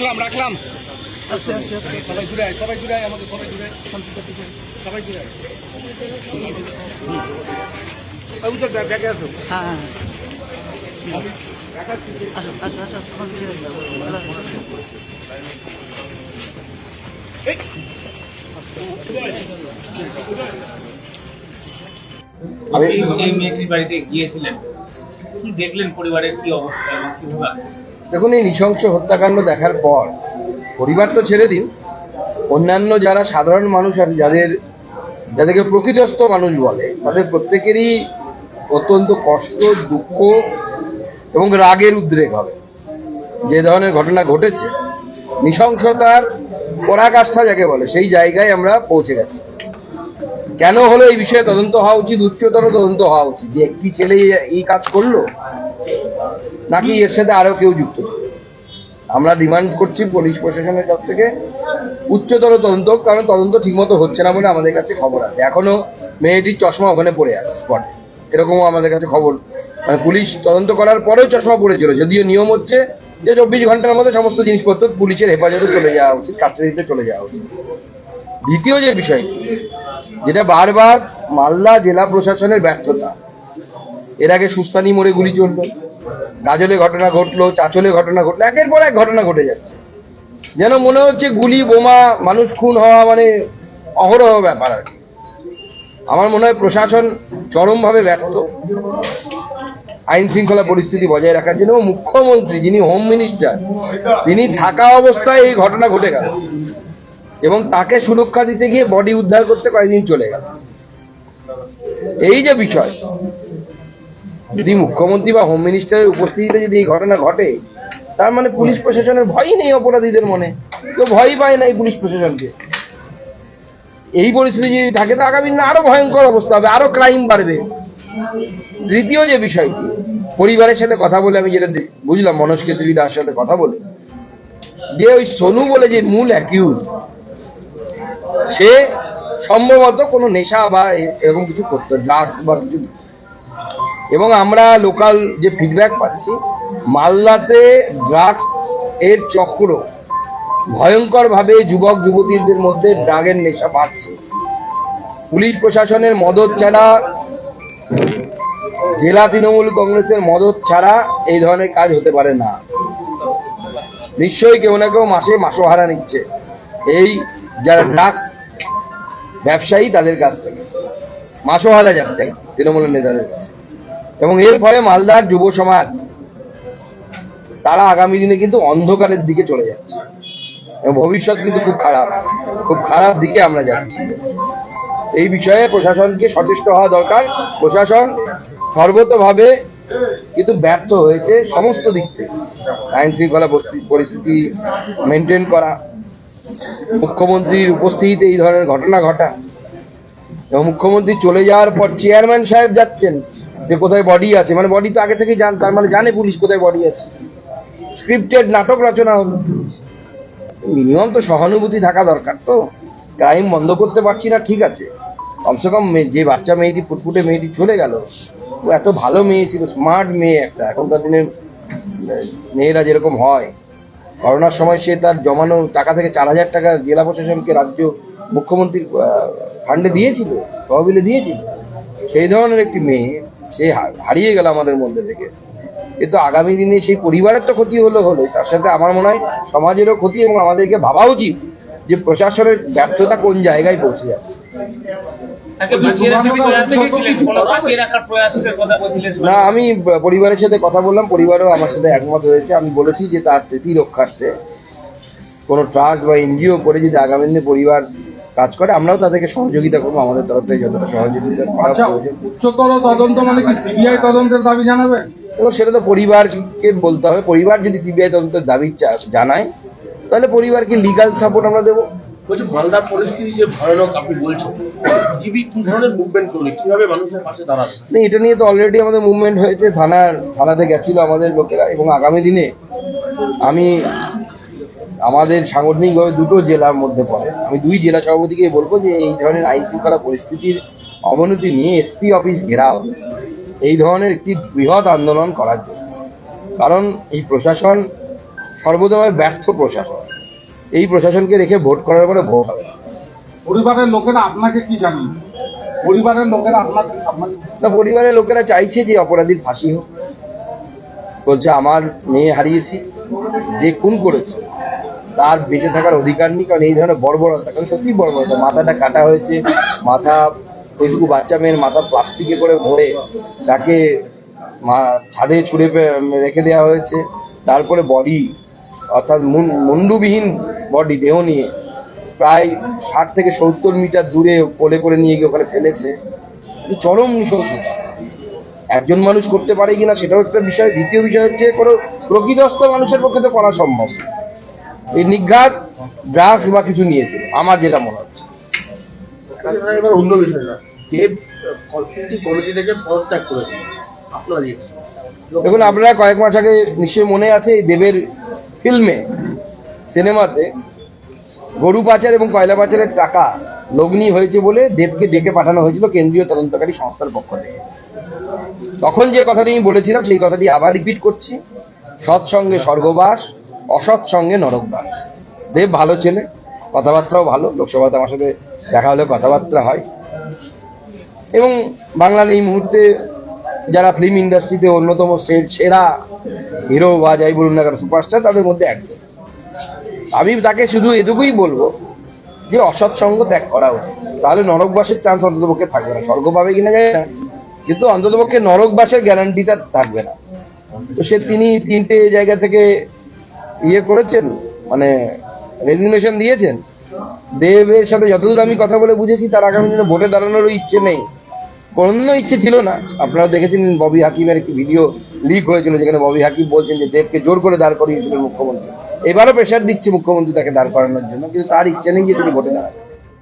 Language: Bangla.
রাখলাম রাখলাম। সবাই ঘুরে আয় সবাই ঘুরে আয় আমাদের সবাই ঘুরে। সবাই ঘুরে আয়। ব্যাগে আসো হ্যাঁ হ্যাঁ। আসো যাও। আপনি এই মেয়েটির বাড়িতে গিয়েছিলেন। কি দেখলেন পরিবারের কি অবস্থা এবং কীভাবে আসছে? দেখুন, এই নৃশংস হত্যাকাণ্ড দেখার পর পরিবার তো ছেড়ে দিন। অন্যান্য যারা সাধারণ মানুষ আছে, যাদের, যাদেরকে প্রকৃতস্থ মানুষ বলে, তাদের প্রত্যেকেরই অত্যন্ত কষ্ট, দুঃখ এবং রাগের উদ্রেক হবে। যে ধরনের ঘটনা ঘটেছে, নৃশংসতার পরাকাষ্ঠা যাকে বলে, সেই জায়গায় আমরা পৌঁছে গেছি। কেন হলো এই বিষয়ে তদন্ত হওয়া উচিত? উচ্চতর তদন্ত হওয়া উচিত। যে একটি ছেলে এই কাজ করল নাকি এর সাথে আরও কেউ যুক্ত ছিল? আমরা ডিমান্ড করছি পুলিশ প্রশাসনের কাছ থেকে উচ্চতর তদন্ত কারণ তদন্ত ঠিকমতো হচ্ছে না বলে আমাদের কাছে খবর আছে। এখনও মেয়েটির চশমা ওখানে পড়ে আছে স্পটে এরকমও আমাদের কাছে খবর। মানে পুলিশ তদন্ত করার পরেও চশমা পড়েছিল, যদিও নিয়ম হচ্ছে যে চব্বিশ ঘণ্টার মধ্যে সমস্ত জিনিসপত্র পুলিশের হেফাজতে চলে যাওয়া উচিত, কাস্টাডিতে চলে যাওয়া উচিত। দ্বিতীয় যে বিষয়টি, যেটা বারবার মালদা জেলা প্রশাসনের ব্যর্থতা এর আগে সুস্তানি মোড়ে গুলি চলল, গাজলে ঘটনা ঘটলো, চাচলে ঘটনা ঘটলো, একের পর এক ঘটনা ঘটে যাচ্ছে। যেন মনে হচ্ছে গুলি, বোমা, মানুষ খুন হওয়া মানে অহরহ ব্যাপার আর আমার মনে হয় প্রশাসন চরমভাবে ব্যর্থ, আইন শৃঙ্খলা পরিস্থিতি বজায় রাখার জন্য মুখ্যমন্ত্রী যিনি হোম মিনিস্টার, তিনি থাকা অবস্থায় এই ঘটনা ঘটে গেল, এবং তাকে সুরক্ষা দিতে গিয়ে বডি উদ্ধার করতে কয়েকদিন চলে গেল। এই যে বিষয় যদি মুখ্যমন্ত্রী বা হোম মিনিস্টারের উপস্থিতিতে যদি এই ঘটনা ঘটে, তার মানে পুলিশ প্রশাসনের ভয়ই নেই অপরাধীদের মনে। কেউ ভয়ই পায় না এই পুলিশ প্রশাসনকে। এই পরিস্থিতি যদি থাকে, তো আগামী দিনে আরও ভয়ঙ্কর অবস্থা হবে, আরও ক্রাইম বাড়বে। তৃতীয় যে বিষয়টি, পরিবারের সাথে কথা বলে আমি যেটা বুঝলাম, মনোজ কেশরী দার সাথে কথা বলে, যে ওই সোনু বলে যে মূল অ্যাকিউজ সে সম্ভবত কোনো নেশা বা এরকম কিছু করতো ড্রাগস বা কিছু এবং আমরা লোকাল যে ফিডব্যাক পাচ্ছি, মালদাতে ড্রাগস এর চক্র ভয়ঙ্করভাবে যুবক, যুবতীদের মধ্যে ড্রাগের নেশা বাড়ছে। পুলিশ প্রশাসনের মদত ছাড়া, জেলা তৃণমূল কংগ্রেসের মদত ছাড়া এই ধরনের কাজ হতে পারে না। নিশ্চয়ই কেউ না কেউ মাসে মাসোহারা নিচ্ছে। এই যারা ড্রাগস ব্যবসায়ী তাদের কাছ থেকে। মাসোহারা যাচ্ছে, তৃণমূলের নেতাদের কাছে। এবং এর ফলে মালদার যুব সমাজ, তারা আগামী দিনে কিন্তু অন্ধকারের দিকে চলে যাচ্ছে। এবং ভবিষ্যৎ কিন্তু খুব খারাপ খুব খারাপ দিকে আমরা যাচ্ছি। এই বিষয়ে প্রশাসনকে সচেষ্ট হওয়া দরকার। প্রশাসন সর্বতভাবে কিন্তু ব্যর্থ হয়েছে সমস্ত দিক থেকে। আইন শৃঙ্খলা পরিস্থিতি- মেনটেন করা, মুখ্যমন্ত্রীর উপস্থিতিতে এই ধরনের ঘটনা ঘটা। এবং মুখ্যমন্ত্রী চলে যাওয়ার পর চেয়ারম্যান সাহেব যাচ্ছেন। যে কোথায় বডি আছে। মানে বডি তো আগে থেকেই জান তার মানে জানে পুলিশ কোথায় বডি আছে। স্ক্রিপ্টেড নাটক রচনা হলো। মিনিমাম তো সহানুভূতি থাকা দরকার তো। ক্রাইম বন্ধ করতে পারছি না, ঠিক আছে। কমসে কম যে বাচ্চা মেয়েটি ফুটফুটে মেয়েটি চলে গেল, ও এত ভালো মেয়ে ছিল স্মার্ট মেয়ে একটা। এখনকার দিনে মেয়েরা যেরকম হয়। করোনার সময় সে তার জমানো টাকা থেকে চার হাজার টাকা জেলা প্রশাসনকে রাজ্য মুখ্যমন্ত্রীর ফান্ডে দিয়েছিল, তহবিলে দিয়েছিল। সেই ধরনের একটি মেয়ে সে হারিয়ে গেল আমাদের মধ্যে থেকে। কিন্তু আগামী দিনে সেই পরিবারের তো ক্ষতি হলো হলো। তার সাথে আমার মনে হয় সমাজেরও ক্ষতি এবং আমাদেরকে ভাবা উচিত যে প্রশাসনের ব্যর্থতা কোন জায়গায় পৌঁছে যাচ্ছে। না আমি পরিবারের সাথে কথা বললাম পরিবারও আমার সাথে একমত হয়েছে। আমি বলেছি যে তার স্মৃতি রক্ষার্থে কোনো ট্রাস্ট বা এনজিও করে যদি আগামী দিনে পরিবার কাজ করে আমরাও তাদেরকে সহযোগিতা করব আমাদের তরফ থেকে যতটা সহযোগিতা করা আচ্ছা প্রয়োজন। উচ্চতর তদন্ত মানে কি সিবিআই তদন্তের দাবি জানাবেন এবং সেটা তো পরিবারকে বলতে হবে। পরিবার যদি সিবিআই তদন্তের দাবি চা- জানায় তাহলে পরিবারকে লিগাল সাপোর্ট আমরা দেবো। বলছি মালদার পরিস্থিতি যে ভয়ানক আপনি বলছেন। জিবি কি ধরনের মুভমেন্ট করবে? কীভাবে মানুষের পাশে দাঁড়াবে? না, এটা নিয়ে তো অলরেডি আমাদের মুভমেন্ট হয়েছে। থানার থানাতে গেছিল আমাদের লোকেরা এবং আগামী দিনে আমি আমাদের সাংগঠনিকভাবে দুটো জেলার মধ্যে পড়ে। আমি দুই জেলা সভাপতিকে বলব যে এই ধরনের আইন শৃঙ্খলা পরিস্থিতির অবনতি নিয়ে এসপি অফিস ঘেরাও এই ধরনের একটি বৃহৎ আন্দোলন করার জন্য। কারণ এই প্রশাসন সর্বদাভাবে ব্যর্থ প্রশাসন। এই প্রশাসনকে রেখে ভোট করার পরে ভোট হবে। পরিবারের লোকেরা আপনাকে কি জানিয়ে পরিবারের লোকেরা আপনাকে না পরিবারের লোকেরা চাইছে যে অপরাধীর ফাঁসি হোক। বলছে আমার মেয়ে হারিয়েছি। যে খুন করেছে তার বেঁচে থাকার অধিকার নেই, কারণ এই ধরনের বর্বরতা, কারণ সত্যি বর্বরতা। মাথাটা কাটা হয়েছে, মাথা ওইটুকু বাচ্চা মেয়ের মাথা প্লাস্টিকে করে ভরে তাকে ছাদে ছুঁড়ে রেখে দেওয়া হয়েছে। তারপরে বডি অর্থাৎ মুন- মুন্ডুবিহীন বডি দেহ নিয়ে প্রায় ষাট থেকে সত্তর মিটার দূরে কোলে করে নিয়ে গিয়ে ওখানে ফেলেছে। চরম নৃশংসতা। একজন মানুষ করতে পারে কিনা সেটাও একটা বিষয়। দ্বিতীয় বিষয় হচ্ছে কোনো প্রকৃতস্থ মানুষের পক্ষে তো করা সম্ভব। এই নিঘাত ড্রাগস বা কিছু নিয়েছে আমার যেটা মনে হচ্ছে। এবার অন্য বিষয় দেব কমিটি কমিটি থেকে পদত্যাগ করেছে? আপনার দেখুন আপনারা কয়েক মাস আগে নিশ্চয়ই মনে আছে এই দেবের ফিল্মে সিনেমাতে গরু পাচার এবং কয়লা পাচারের টাকা লগ্নি হয়েছে বলে দেবকে ডেকে পাঠানো হয়েছিল কেন্দ্রীয় তদন্তকারী সংস্থার পক্ষ থেকে। তখন যে কথাটি আমি বলেছিলাম সেই কথাটি আবার রিপিট করছি। সৎসঙ্গে স্বর্গবাস অসৎ সঙ্গে নরকবাস দেব ভালো ছেলে কথাবার্তাও ভালো লোকসভাতে আমার সাথে দেখা হলে কথাবার্তা হয়। এবং বাংলার এই মুহূর্তে যারা ফিল্ম ইন্ডাস্ট্রিতে অন্যতম সেরা হিরো বা যাই বলুন না কেন সুপারস্টার তাদের মধ্যে একজন। আমি তাকে শুধু এটুকুই বলব যে অসৎ সঙ্গ ত্যাগ করা উচিত। তাহলে নরকবাসের চান্স অন্ততপক্ষে থাকবে না। স্বর্গ পাবে কিনা যায় না। কিন্তু অন্ততপক্ষে নরকবাসের গ্যারান্টিটা থাকবে না। তো সে তিনি তিনটে জায়গা থেকে ইয়ে করেছেন মানে রেজিগনেশন দিয়েছেন, দেবের সাথে যতদূর আমি কথা বলে বুঝেছি, তার আগামী দিনে ভোটে দাঁড়ানোরও ইচ্ছে নেই। কোনো ইচ্ছে ছিল না। আপনারা দেখেছেন ববি হাকিমের একটি ভিডিও লিক হয়েছিল, যেখানে ববি হাকিম বলছেন যে দেবকে জোর করে দাঁড় করিয়েছিলেন মুখ্যমন্ত্রী। এবারও প্রেশার দিচ্ছে মুখ্যমন্ত্রী তাকে দাঁড় করানোর জন্য, কিন্তু তার ইচ্ছে নেই যে তিনি ভোটে দাঁড়াবেন